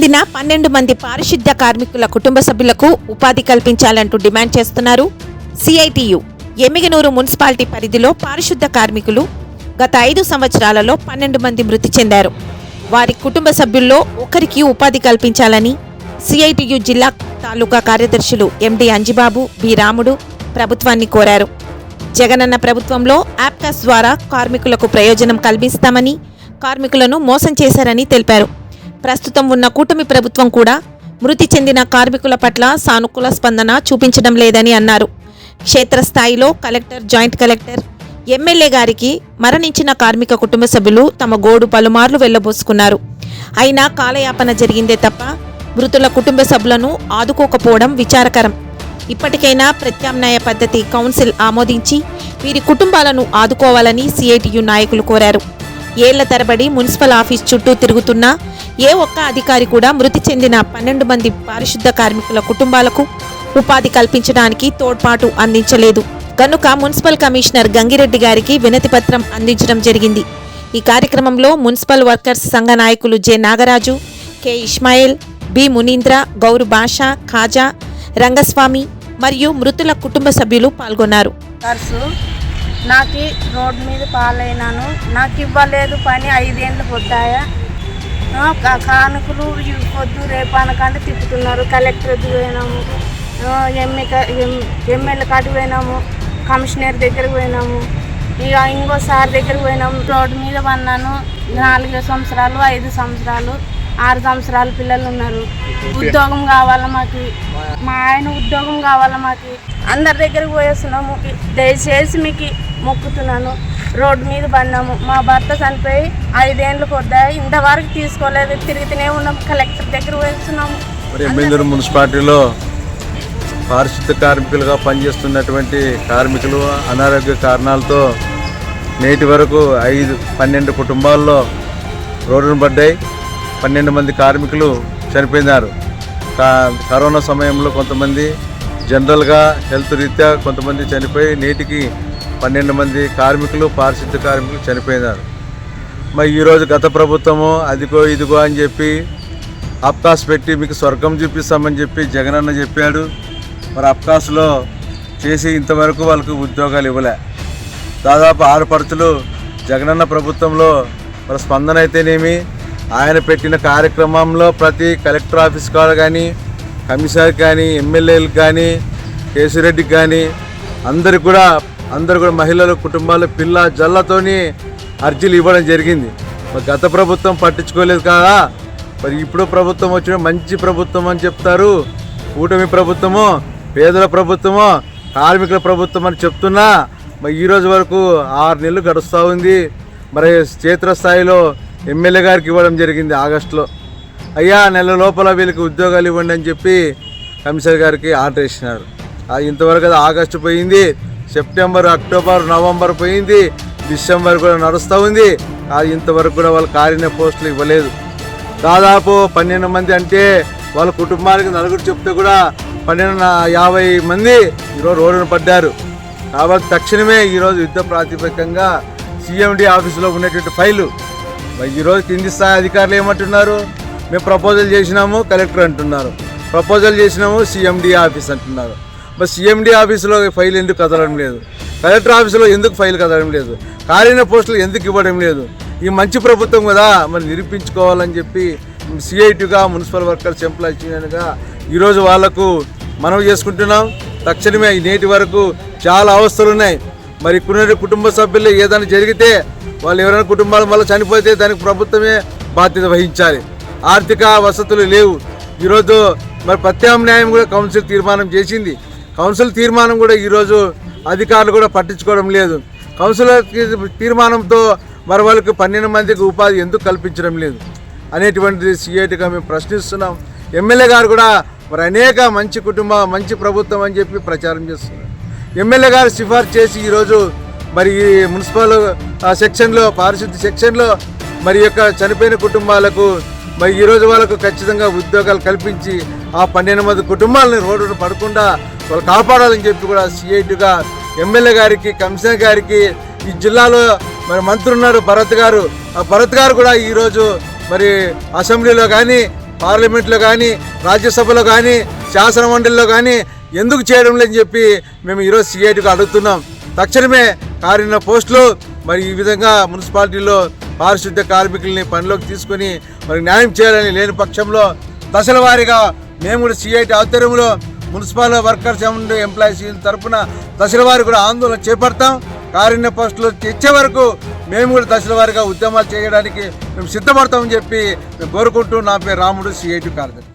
చెందిన పన్నెండు మంది పారిశుద్ధ్య కార్మికుల కుటుంబ సభ్యులకు ఉపాధి కల్పించాలంటూ డిమాండ్ చేస్తున్నారు. సిఐటియు ఎమ్మిగనూరు మున్సిపాలిటీ పరిధిలో పారిశుద్ధ కార్మికులు గత ఐదు సంవత్సరాలలో పన్నెండు మంది మృతి చెందారు. వారి కుటుంబ సభ్యుల్లో ఒకరికి ఉపాధి కల్పించాలని సిఐటియు జిల్లా తాలూకా కార్యదర్శులు ఎండి అంజిబాబు బి రాముడు ప్రభుత్వాన్ని కోరారు. జగనన్న ప్రభుత్వంలో యాప్కాస్ ద్వారా కార్మికులకు ప్రయోజనం కల్పిస్తామని కార్మికులను మోసం చేశారని తెలిపారు. ప్రస్తుతం ఉన్న కూటమి ప్రభుత్వం కూడా మృతి చెందిన కార్మికుల పట్ల సానుకూల స్పందన చూపించడం లేదని అన్నారు. క్షేత్రస్థాయిలో కలెక్టర్ జాయింట్ కలెక్టర్ ఎమ్మెల్యే గారికి మరణించిన కార్మిక కుటుంబ సభ్యులు తమ గోడు పలుమార్లు వెళ్ళబోసుకున్నారు అయినా కాలయాపన జరిగిందే తప్ప మృతుల కుటుంబ సభ్యులను ఆదుకోకపోవడం విచారకరం. ఇప్పటికైనా ప్రత్యామ్నాయ పద్ధతి కౌన్సిల్ ఆమోదించి వీరి కుటుంబాలను ఆదుకోవాలని సిఐటియు నాయకులు కోరారు. ఏళ్ళ తరబడి మున్సిపల్ ఆఫీస్ చుట్టూ తిరుగుతున్నా ఏ ఒక్క అధికారి కూడా మృతి చెందిన పన్నెండు మంది పారిశుద్ధ కార్మికుల కుటుంబాలకు ఉపాధి కల్పించడానికి తోడ్పాటు అందించలేదు. కనుక మున్సిపల్ కమిషనర్ గంగిరెడ్డి గారికి వినతి పత్రం అందించడం జరిగింది. ఈ కార్యక్రమంలో మున్సిపల్ వర్కర్స్ సంఘ నాయకులు J. Nagaraju K. Ismail B. Munindra Gouru Basha Khaja Rangaswamy మరియు మృతుల కుటుంబ సభ్యులు పాల్గొన్నారు. నాకు రోడ్డు మీద పాలైనాను. నాకు ఇవ్వలేదు పని ఐదేళ్ళు పొద్దాయా. కా- కానుకలు పొద్దు రేపు అనకంటే తిప్పుతున్నారు. కలెక్టర్ పోయినాము. ఎమ్మె ఎమ్మెల్యే కాడికి పోయినాము. కమిషనర్ దగ్గరికి పోయినాము. ఇక ఇంకో సార్ దగ్గరికి పోయినాము. రోడ్డు మీద పన్నాను. నాలుగు సంవత్సరాలు ఐదు సంవత్సరాలు. ఆరు సంవత్సరాల పిల్లలు ఉన్నారు. ఉద్యోగం కావాలా మాకు? మా ఆయన ఉద్యోగం కావాలా మాకు? అందరి దగ్గరికి పోయేస్తున్నాము. దయచేసి మీకు మొక్కుతున్నాను. రోడ్డు మీద పడినాము. మా భర్త చనిపోయి ఐదేళ్ళు కొద్దాయి. ఇంతవరకు తీసుకోలేదు. తిరుగుతూనే ఉన్నాం. కలెక్టర్ దగ్గర పోయేస్తున్నాము. ఎమ్మెల్యేరు మున్సిపాలిటీలో పారిశుద్ధ కార్మికులుగా పనిచేస్తున్నటువంటి కార్మికులు అనారోగ్య కారణాలతో నేటి వరకు ఐదు పన్నెండు కుటుంబాల్లో రోడ్డును పడ్డాయి. పన్నెండు మంది కార్మికులు చనిపోయినారు. కా- కరోనా సమయంలో కొంతమంది జనరల్గా హెల్త్ రీత్యా కొంతమంది చనిపోయి నేటికి పన్నెండు మంది కార్మికులు పారిశుద్ధ కార్మికులు చనిపోయినారు. మరి ఈరోజు గత ప్రభుత్వము అదిగో ఇదిగో అని చెప్పి అప్కాస్ పెట్టి మీకు స్వర్గం చూపిస్తామని చెప్పి జగనన్న చెప్పాడు. మరి అప్కాస్లో చేసి ఇంతవరకు వాళ్ళకు ఉద్యోగాలు ఇవ్వలే. దాదాపు ఆరు పడుతులు జగనన్న ప్రభుత్వంలో మరి స్పందన అయితేనేమి ఆయన పెట్టిన కార్యక్రమంలో ప్రతి కలెక్టర్ ఆఫీస్ కాడ కానీ కమిషనర్ కానీ ఎమ్మెల్యేలకు కానీ కేసిరెడ్డికి కానీ అందరికి కూడా అందరు కూడా మహిళల కుటుంబాల పిల్ల జల్లతోని అర్జీలు ఇవ్వడం జరిగింది. మరి గత ప్రభుత్వం పట్టించుకోలేదు కదా. మరి ఇప్పుడు ప్రభుత్వం వచ్చిన మంచి ప్రభుత్వం అని చెప్తారు. కూటమి ప్రభుత్వము పేదల ప్రభుత్వము కార్మికుల ప్రభుత్వం అని చెప్తున్నా. మరి ఈ రోజు వరకు ఆరు నెలలు గడుస్తూ ఉంది. మరి క్షేత్రస్థాయిలో ఎమ్మెల్యే గారికి ఇవ్వడం జరిగింది ఆగస్టులో. అయ్యా నెల లోపల వీళ్ళకి ఉద్యోగాలు ఇవ్వండి అని చెప్పి కమిషనర్ గారికి ఆర్డర్ ఇచ్చినారు. ఆ ఇంతవరకు అది ఆగస్టు పోయింది. సెప్టెంబర్ అక్టోబర్ నవంబర్ పోయింది. డిసెంబర్ కూడా నడుస్తూ ఉంది. అది ఇంతవరకు కూడా వాళ్ళు కారిన పోస్టులు ఇవ్వలేదు. దాదాపు పన్నెండు మంది అంటే వాళ్ళ కుటుంబానికి నలుగురు చెప్తే కూడా పన్నెండు యాభై మంది ఈరోజు రోడ్డున పడ్డారు. కాబట్టి తక్షణమే ఈరోజు యుద్ధ ప్రాతిపదికంగా సీఎండి ఆఫీసులో ఉన్నటువంటి ఫైలు మరి ఈరోజు కింది స్థాయి అధికారులు ఏమంటున్నారు? మేము ప్రపోజల్ చేసినాము కలెక్టర్ అంటున్నారు. ప్రపోజల్ చేసినాము సిఎండి ఆఫీస్ అంటున్నారు. మరి సిఎండి ఆఫీసులో ఫైల్ ఎందుకు కదలడం లేదు? కలెక్టర్ ఆఫీసులో ఎందుకు ఫైల్ కదలడం లేదు? ఖాళీన పోస్టులు ఎందుకు ఇవ్వడం లేదు? ఈ మంచి ప్రభుత్వం కదా మరి నిరూపించుకోవాలని చెప్పి సిఐటిగా మున్సిపల్ వర్కర్స్ ఎంప్లాయీస్ యూనియన్గా ఈరోజు వాళ్ళకు మనవి చేసుకుంటున్నాం. తక్షణమే నేటి వరకు చాలా అవస్థలు ఉన్నాయి. మరి కొన్ని కుటుంబ సభ్యులు ఏదైనా జరిగితే వాళ్ళు ఎవరైనా కుటుంబాల వల్ల చనిపోతే దానికి ప్రభుత్వమే బాధ్యత వహించాలి. ఆర్థిక వసతులు లేవు. ఈరోజు మరి ప్రత్యామ్నాయం కూడా కౌన్సిల్ తీర్మానం చేసింది. కౌన్సిల్ తీర్మానం కూడా ఈరోజు అధికారులు కూడా పట్టించుకోవడం లేదు. కౌన్సిల్ తీర్మానంతో మరి వాళ్ళకి పన్నెండు మందికి ఉపాధి ఎందుకు కల్పించడం లేదు? అనేటువంటిది సిఐటిగా మేము ప్రశ్నిస్తున్నాం. ఎమ్మెల్యే గారు కూడా మరి అనేక మంచి కుటుంబ మంచి ప్రభుత్వం అని చెప్పి ప్రచారం చేస్తున్నారు. ఎమ్మెల్యే గారు సిఫార్సు చేసి ఈరోజు మరి ఈ మున్సిపల్ సెక్షన్లో పారిశుద్ధ్య సెక్షన్లో మరి యొక్క చనిపోయిన కుటుంబాలకు మరి ఈరోజు వాళ్ళకు ఖచ్చితంగా ఉద్యోగాలు కల్పించి ఆ పన్నెండు మంది కుటుంబాలను రోడ్డును పడకుండా వాళ్ళు కాపాడాలని చెప్పి కూడా సిఐటిగా ఎమ్మెల్యే గారికి కమిషనర్ గారికి ఈ జిల్లాలో మరి మంత్రి ఉన్నారు భరత్ గారు. ఆ భరత్ గారు కూడా ఈరోజు మరి అసెంబ్లీలో కానీ పార్లమెంట్లో కానీ రాజ్యసభలో కానీ శాసనమండలిలో కానీ ఎందుకు చేయడం లేదని చెప్పి మేము ఈరోజు సిఐటికి అడుగుతున్నాం. తక్షణమే కారిన పోస్టులు మరి ఈ విధంగా మున్సిపాలిటీలో పారిశుద్ధ్య కార్మికుల్ని పనిలోకి తీసుకొని మరి న్యాయం చేయాలని లేని పక్షంలో దశల వారీగా మేము కూడా సిఐటి ఆధ్వర్యంలో మున్సిపల్ వర్కర్స్ అండ్ ఎంప్లాయీస్ తరఫున దశల వారి కూడా ఆందోళన చేపడతాం. కారుణ్య పోస్టులు తెచ్చే వరకు మేము కూడా దశల వారిగా ఉద్యమాలు చేయడానికి మేము సిద్ధపడతామని చెప్పి మేము కోరుకుంటూ నా పేరు రాముడు సిఐటి కార్యదర్శి.